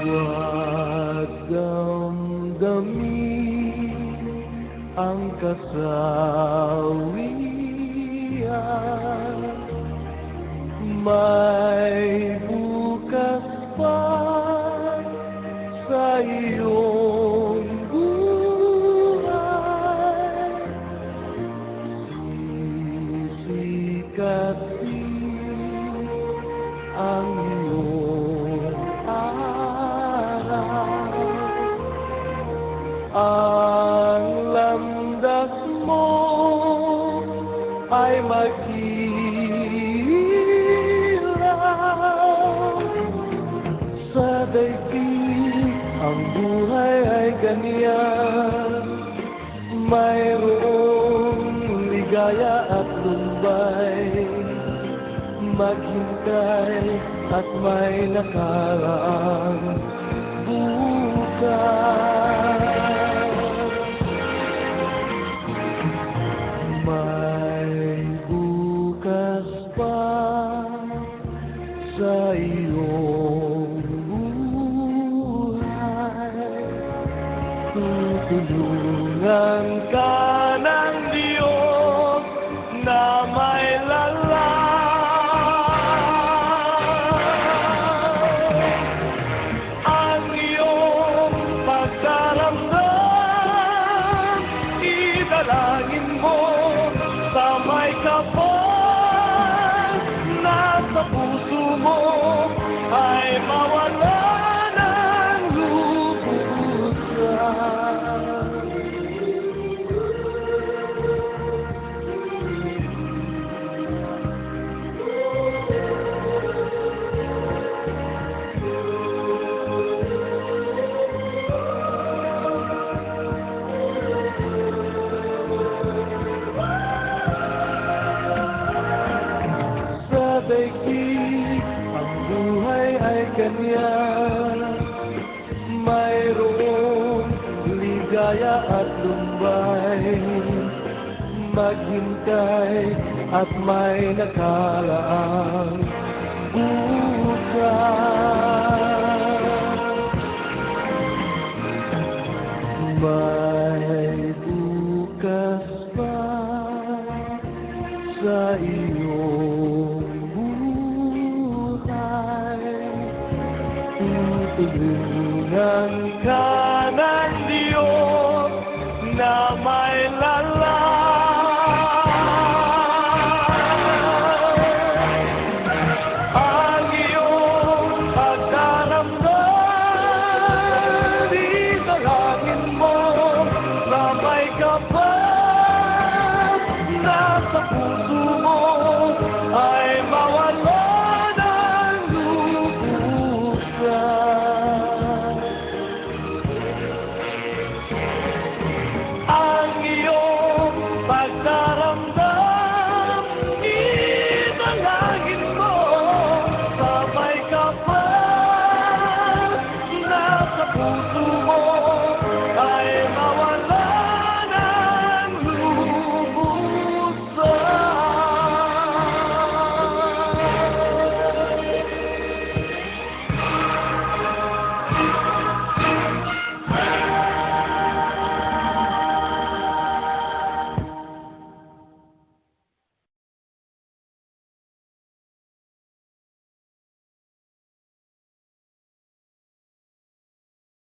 Huwag damdamin ang kasawian. May bukas pa sa iyong buhay. Sisikat din ang ang landas mo ay magkilaw sa daigdig ang buhay ay ganyan. Mayroong ligaya at lumbay. Maghintay at may nakaraang bukas sa iyong buhay Tutulungan ka ng Diyos ganyan. Mayroong ligaya at lumbay maghintay at may nakalaang bukas Tutulungan ka ng Diyos na may